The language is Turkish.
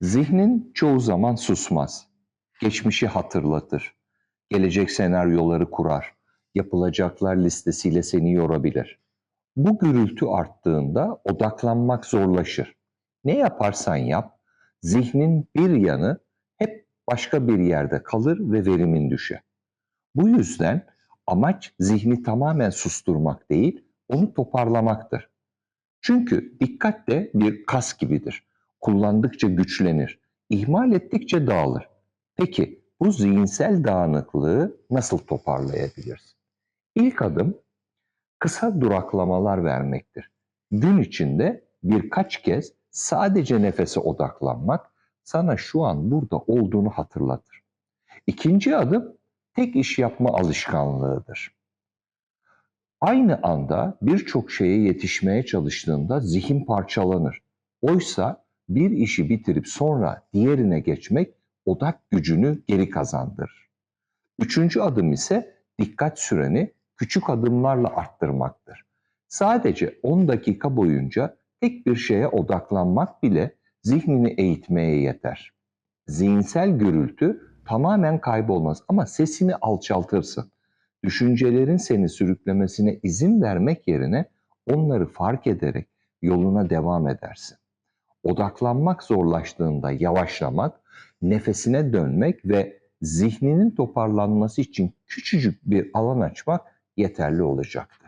Zihnin çoğu zaman susmaz. Geçmişi hatırlatır. Gelecek senaryoları kurar. Yapılacaklar listesiyle seni yorabilir. Bu gürültü arttığında odaklanmak zorlaşır. Ne yaparsan yap, zihnin bir yanı hep başka bir yerde kalır ve verimin düşer. Bu yüzden amaç zihni tamamen susturmak değil, onu toparlamaktır. Çünkü dikkat de bir kas gibidir. Kullandıkça güçlenir, ihmal ettikçe dağılır. Peki bu zihinsel dağınıklığı nasıl toparlayabiliriz? İlk adım kısa duraklamalar vermektir. Gün içinde birkaç kez sadece nefese odaklanmak sana şu an burada olduğunu hatırlatır. İkinci adım tek iş yapma alışkanlığıdır. Aynı anda birçok şeye yetişmeye çalıştığında zihin parçalanır. Oysa bir işi bitirip sonra diğerine geçmek odak gücünü geri kazandırır. Üçüncü adım ise dikkat süreni küçük adımlarla arttırmaktır. Sadece 10 dakika boyunca tek bir şeye odaklanmak bile zihnini eğitmeye yeter. Zihinsel gürültü tamamen kaybolmaz ama sesini alçaltırsın. Düşüncelerin seni sürüklemesine izin vermek yerine onları fark ederek yoluna devam edersin. Odaklanmak zorlaştığında yavaşlamak, nefesine dönmek ve zihninin toparlanması için küçücük bir alan açmak yeterli olacaktır.